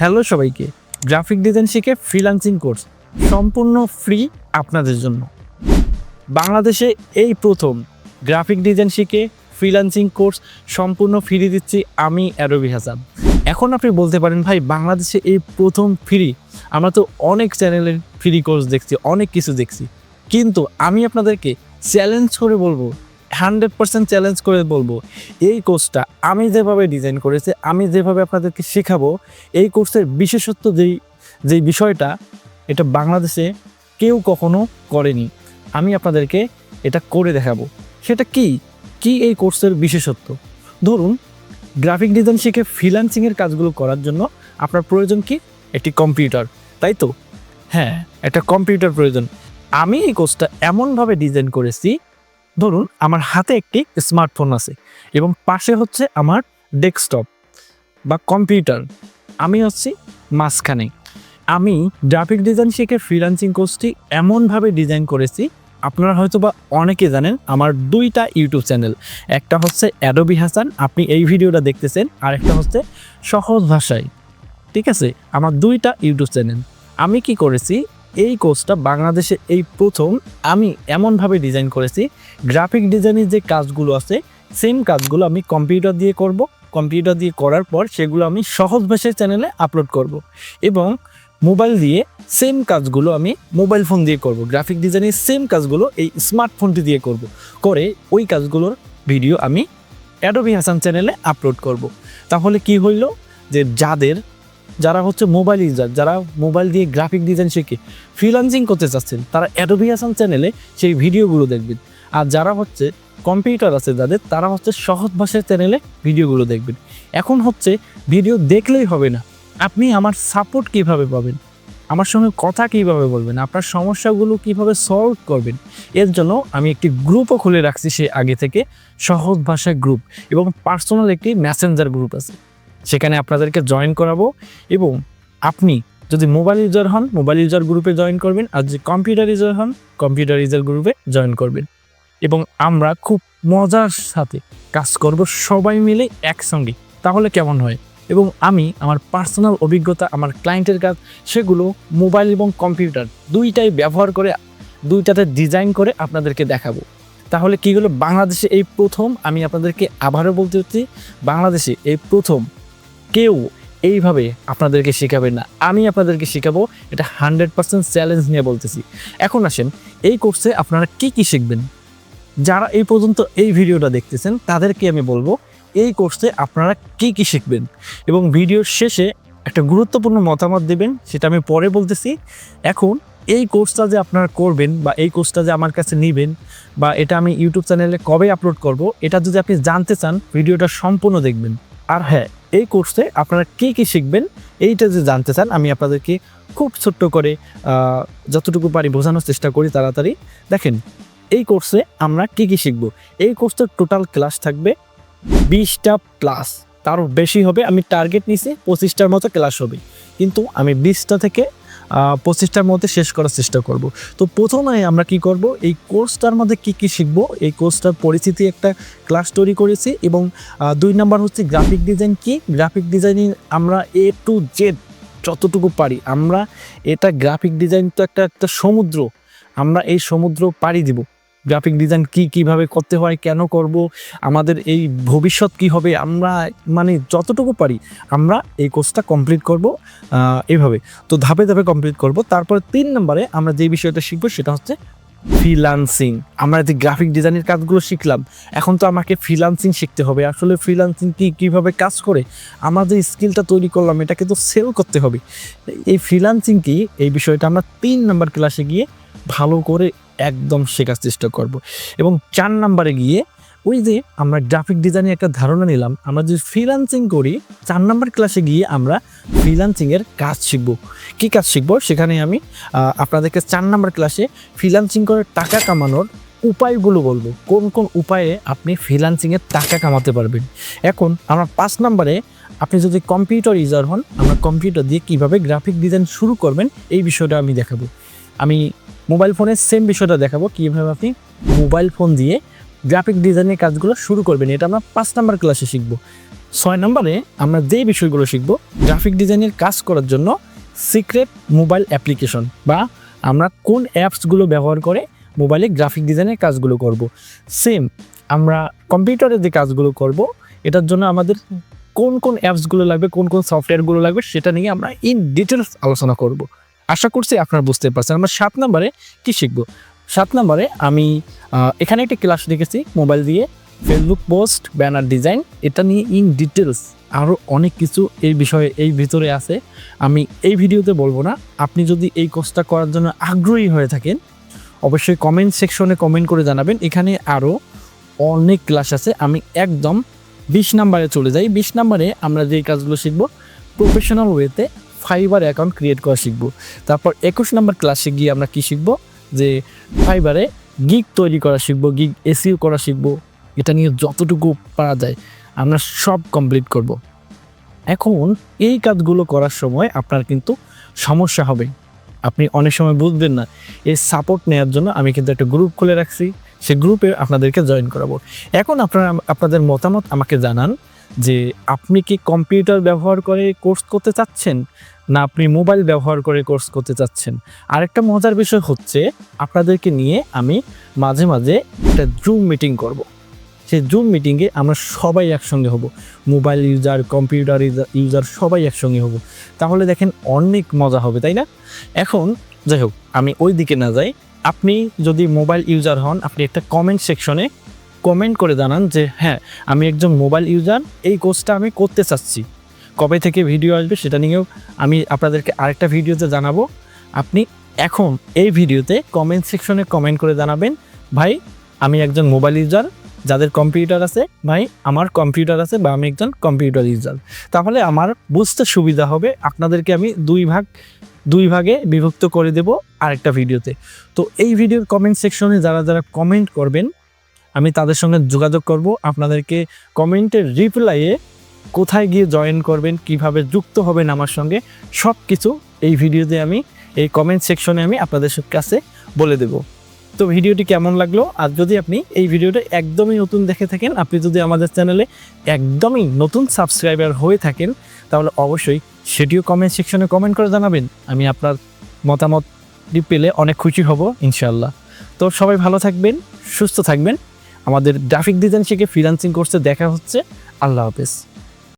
Hello সবাইকে। Graphic design শিখে freelancing course সম্পূর্ণ ফ্রি আপনাদের জন্য। বাংলাদেশে এই প্রথম গ্রাফিক ডিজাইন শিখে ফ্রিল্যান্সিং কোর্স সম্পূর্ণ ফ্রি দিচ্ছি আমি অ্যারবি হাসান। এখন আপনি বলতে পারেন, ভাই, বাংলাদেশে এই প্রথম ফ্রি আমরা তো অনেক চ্যানেলের ফ্রি কোর্স দেখছি, অনেক কিছু দেখছি। কিন্তু আমি আপনাদেরকে চ্যালেঞ্জ করে বলব হান্ড্রেড পার্সেন্ট চ্যালেঞ্জ করে বলব, এই কোর্সটা আমি যেভাবে ডিজাইন করেছি, আমি যেভাবে আপনাদেরকে শেখাবো, এই কোর্সের বিশেষত্ব যেই যেই বিষয়টা, এটা বাংলাদেশে কেউ কখনো করেনি। আমি আপনাদেরকে এটা করে দেখাবো। সেটা কি? কি এই কোর্সের বিশেষত্ব? ধরুন গ্রাফিক ডিজাইন শিখে ফ্রিল্যান্সিংয়ের কাজগুলো করার জন্য আপনার প্রয়োজন কি? একটি কম্পিউটার তাই তো? হ্যাঁ একটা কম্পিউটার প্রয়োজন। আমি এই কোর্সটা এমনভাবে ডিজাইন করেছি ধরুন, আমার হাতে একটি স্মার্টফোন আছে এবং পাশে হচ্ছে আমার ডেস্কটপ বা কম্পিউটার। আমি হচ্ছি মাঝখানে। আমি গ্রাফিক ডিজাইন শিখে ফ্রিল্যান্সিং কোর্সটি এমনভাবে ডিজাইন করেছি, আপনারা হয়তো বা অনেকে জানেন আমার দুইটা ইউটিউব চ্যানেল। একটা হচ্ছে অ্যাডোবি হাসান আপনি এই ভিডিওটা দেখতেছেন, আর একটা হচ্ছে সহজ ভাষায়। ঠিক আছে? আমার দুইটা ইউটিউব চ্যানেল। আমি কি করেছি এই কোর্সটা বাংলাদেশে এই প্রথম। আমি এমনভাবে ডিজাইন করেছি গ্রাফিক ডিজাইনের যে কাজগুলো আছে সেম কাজগুলো আমি কম্পিউটার দিয়ে করব। কম্পিউটার দিয়ে করার পর সেগুলো আমি সহজ ভাষায় চ্যানেলে আপলোড করব। এবং মোবাইল দিয়ে সেম কাজগুলো আমি মোবাইল ফোন দিয়ে করব। গ্রাফিক ডিজাইনের সেম কাজগুলো এই স্মার্টফোনটি দিয়ে করব। করে ওই কাজগুলোর ভিডিও আমি অ্যাডোবি হাসান চ্যানেলে আপলোড করব। তাহলে কি হইল? যে যাদের যারা হচ্ছে মোবাইল ইউজার যারা মোবাইল দিয়ে গ্রাফিক ডিজাইন শিখে ফ্রিল্যান্সিং করতে চাচ্ছেন, তারা অ্যাডোবি হাসান চ্যানেলে সেই ভিডিওগুলো দেখবেন। আর যারা হচ্ছে কম্পিউটার আছে যাদের, তারা হচ্ছে সহজ ভাষার চ্যানেলে ভিডিওগুলো দেখবেন। এখন হচ্ছে ভিডিও দেখলেই হবে না। আপনি আমার সাপোর্ট কীভাবে পাবেন? আমার সঙ্গে কথা কীভাবে বলবেন? আপনার সমস্যাগুলো কীভাবে সলভ করবেন? এর জন্য আমি একটি গ্রুপও খুলে রাখছি সে আগে থেকে সহজ ভাষায় গ্রুপ এবং পার্সোনাল একটি মেসেঞ্জার গ্রুপ আছে। সেখানে আপনাদেরকে জয়েন করাবো এবং আপনি যদি মোবাইল ইউজার হন মোবাইল ইউজার গ্রুপে জয়েন করবেন আর যদি কম্পিউটার ইউজার হন কম্পিউটার ইউজার গ্রুপে জয়েন করবেন। এবং আমরা খুব মজার সাথে কাজ করব সবাই মিলে একসঙ্গে। তাহলে কেমন হয়? এবং আমি আমার পার্সোনাল অভিজ্ঞতা, আমার ক্লায়েন্টের কাজ, সেগুলো মোবাইল এবং কম্পিউটার দুইটাই ব্যবহার করে, দুইটাতে ডিজাইন করে আপনাদেরকে দেখাবো। তাহলে কী হলো? বাংলাদেশে এই প্রথম, আমি আপনাদেরকে আবারও বলতে হচ্ছি বাংলাদেশে এই প্রথম কেউ এইভাবে আপনাদেরকে শেখাবে না। আমি আপনাদেরকে শেখাবো, এটা হান্ড্রেড পার্সেন্ট চ্যালেঞ্জ নিয়ে বলতেছি। এখন আসেন, এই কোর্সে আপনারা কি কি শিখবেন? যারা এই পর্যন্ত এই ভিডিওটা দেখতেছেন, তাদেরকে আমি বলব, এই কোর্সে আপনারা কি কি শিখবেন? এবং ভিডিওর শেষে একটা গুরুত্বপূর্ণ মতামত দেবেন, সেটা আমি পরে বলতেছি। এখন, এই কোর্সটা যে আপনারা করবেন বা এই কোর্সটা যে আমার কাছে নেবেন বা এটা আমি ইউটিউব চ্যানেলে কবে আপলোড করব, এটা যদি আপনি জানতে চান, ভিডিওটা সম্পূর্ণ দেখবেন। আর হ্যাঁ এই কোর্সে আপনারা কী কী শিখবেন এইটা যে জানতে চান, আমি আপনাদেরকে খুব ছোট্ট করে যতটুকু পারি বোঝানোর চেষ্টা করি তাড়াতাড়ি। দেখেন, এই কোর্সে আমরা কী কী শিখব? এই কোর্সের টোটাল ক্লাস থাকবে বিশটা প্লাস তারও বেশি হবে, আমি টার্গেট নিছি পঁচিশটার মতো ক্লাস হবে। কিন্তু আমি বিশটা থেকে পঁচিশটার মধ্যে শেষ করার চেষ্টা করব। তো প্রথমে আমরা কি করব? এই কোর্সটার মধ্যে কি কি শিখব? এই কোর্সটার পরিচিতি একটা ক্লাস তৈরি করেছি এবং দুই নাম্বার হচ্ছে গ্রাফিক ডিজাইন কি? গ্রাফিক ডিজাইনিং আমরা এ টু জেড যতটুকু পারি, আমরা এটা গ্রাফিক ডিজাইন তো একটা একটা সমুদ্র, আমরা এই সমুদ্র পাড়ি দিব। গ্রাফিক ডিজাইন কি কীভাবে করতে হয়, কেন করব, আমাদের এই ভবিষ্যৎ কি হবে, আমরা মানে যতটুকু পারি আমরা এই কোর্সটা কমপ্লিট করব এইভাবে তো ধাপে ধাপে কমপ্লিট করব। তারপরে তিন নম্বরে আমরা যে বিষয়টা শিখব সেটা হচ্ছে ফ্রিলান্সিং আমরা যে গ্রাফিক ডিজাইনের কাজগুলো শিখলাম, এখন তো আমাকে ফ্রিলান্সিং শিখতে হবে। আসলে ফ্রিলান্সিং কি, কীভাবে কাজ করে, আমরা যে স্কিলটা তৈরি করলাম, এটাকে তো সেল করতে হবে। এই ফ্রিলান্সিং কি, এই বিষয়টা আমরা তিন নম্বর ক্লাসে গিয়ে ভালো করে একদম শেখার চেষ্টা করব। এবং চার নাম্বারে গিয়ে ওই যে আমরা গ্রাফিক ডিজাইনের একটা ধারণা নিলাম, আমরা যদি ফ্রিলান্সিং করি, চার নাম্বার ক্লাসে গিয়ে আমরা ফ্রিলান্সিংয়ের কাজ শিখব। কী কাজ শিখব? সেখানে আমি আপনাদেরকে চার নাম্বার ক্লাসে ফ্রিলান্সিং করে টাকা কামানোর উপায়গুলো বলব। কোন কোন উপায়ে আপনি ফ্রিলান্সিংয়ের টাকা কামাতে পারবেন? এখন আমরা পাঁচ নাম্বারে আপনি যদি কম্পিউটার ইউজার হন, আমরা কম্পিউটার দিয়ে কীভাবে গ্রাফিক ডিজাইন শুরু করবেন, এই বিষয়টা আমি দেখাবো। আমি মোবাইল ফোনের সেম বিষয়টা দেখাবো, কীভাবে আপনি মোবাইল ফোন দিয়ে গ্রাফিক ডিজাইনের কাজগুলো শুরু করবেন। এটা আমরা পাঁচ নাম্বার ক্লাসে শিখব। ছয় নম্বরে আমরা যেই বিষয়গুলো শিখব গ্রাফিক ডিজাইনের কাজ করার জন্য সিক্রেট মোবাইল অ্যাপ্লিকেশন বা আমরা কোন অ্যাপসগুলো ব্যবহার করে মোবাইলে গ্রাফিক ডিজাইনের কাজগুলো করব। সেম আমরা কম্পিউটারে যে কাজগুলো করব, এটার জন্য আমাদের কোন কোন অ্যাপসগুলো লাগবে, কোন কোন সফটওয়্যারগুলো লাগবে, সেটা নিয়ে আমরা ইন ডিটেলস আলোচনা করব। আশা করছি আপনারা বুঝতে পারছেন। আমরা সাত নম্বরে কি শিখব? সাত নম্বরে আমি এখানে একটা ক্লাস দেখেছি, মোবাইল দিয়ে ফেসবুক পোস্ট ব্যানার ডিজাইন এটা নিয়ে ইন ডিটেলস আরও অনেক কিছু এই বিষয়ে, এই ভিতরে আছে। আমি এই ভিডিওতে বলব না, আপনি যদি এই কোর্সটা করার জন্য আগ্রহী হয়ে থাকেন, অবশ্যই কমেন্ট সেকশনে কমেন্ট করে জানাবেন। এখানে আরও অনেক ক্লাস আছে। আমি একদম বিশ নাম্বারে চলে যাই। বিশ নাম্বারে আমরা যেই কাজগুলো শিখব প্রফেশনাল ওয়েতে ফাইবার অ্যাকাউন্ট ক্রিয়েট করা শিখব। তারপর একুশ নম্বর ক্লাসে গিয়ে আমরা কি শিখব? যে ফাইবারে গিগ তৈরি করা শিখব, গিগ এসিও করা শিখব। এটা নিয়ে যতটুকু পারা যায় আমরা সব কমপ্লিট করব। এখন এই কাজগুলো করার সময় আপনার কিন্তু সমস্যা হবে। আপনি অনেক সময় বুঝবেন না, এই সাপোর্ট নেওয়ার জন্য আমি কিন্তু একটা গ্রুপ খুলে রাখছি। সে গ্রুপে আপনাদেরকে জয়েন করাবো। এখন আপনারা, আপনাদের মতামত আমাকে জানান। যে আপনি কি কম্পিউটার ব্যবহার করে কোর্স করতে চাচ্ছেন, না আপনি মোবাইল ব্যবহার করে কোর্স করতে চাচ্ছেন? আরেকটা মজার বিষয় হচ্ছে, আপনাদেরকে নিয়ে আমি মাঝে মাঝে একটা জুম মিটিং করব। সেই জুম মিটিংয়ে আমরা সবাই একসঙ্গে হব। মোবাইল ইউজার, কম্পিউটার ইউজার সবাই একসঙ্গে হব। তাহলে দেখেন অনেক মজা হবে, তাই না? এখন যাই হোক, আমি ওই দিকে না যাই। আপনি যদি মোবাইল ইউজার হন, আপনি একটা কমেন্ট সেকশনে কমেন্ট করে জানান যে হ্যাঁ আমি একজন মোবাইল ইউজার এই কোর্সটা আমি করতে চাচ্ছি। কবে থেকে ভিডিও আসবে সেটা নিয়েও আমি আপনাদেরকে আরেকটা ভিডিওতে জানাব। আপনি এখন এই ভিডিওতে কমেন্ট সেকশনে কমেন্ট করে জানাবেন, ভাই, আমি একজন মোবাইল ইউজার যাদের কম্পিউটার আছে, ভাই, আমার কম্পিউটার আছে বা আমি একজন কম্পিউটার ইউজার তাহলে আমার বুঝতে সুবিধা হবে, আপনাদেরকে আমি দুই ভাগ, দুই ভাগে বিভক্ত করে দেব আরেকটা ভিডিওতে তো এই ভিডিওর কমেন্ট সেকশনে যারা যারা কমেন্ট করবেন আমি তাদের সঙ্গে যোগাযোগ করব। আপনাদেরকে কমেন্টের রিপ্লাইয়ে কোথায় গিয়ে জয়েন করবেন, কীভাবে যুক্ত হবেন আমার সঙ্গে সব কিছু এই ভিডিওতে আমি, এই কমেন্ট সেকশনে আমি আপনাদের কাছে বলে দেব। তো ভিডিওটি কেমন লাগল? আর যদি আপনি এই ভিডিওটা একদমই নতুন দেখে থাকেন, আপনি যদি আমাদের চ্যানেলে একদমই নতুন সাবস্ক্রাইবার হয়ে থাকেন, তাহলে অবশ্যই সেটিও কমেন্ট সেকশনে কমেন্ট করে জানাবেন। আমি আপনার মতামতটি পেলে অনেক খুশি হব ইনশাল্লাহ তো সবাই ভালো থাকবেন, সুস্থ থাকবেন। আমাদের ট্রাফিক ডিজাইন শিখে ফ্রিলান্সিং কোর্সে দেখা হচ্ছে। আল্লাহ হাফেজ।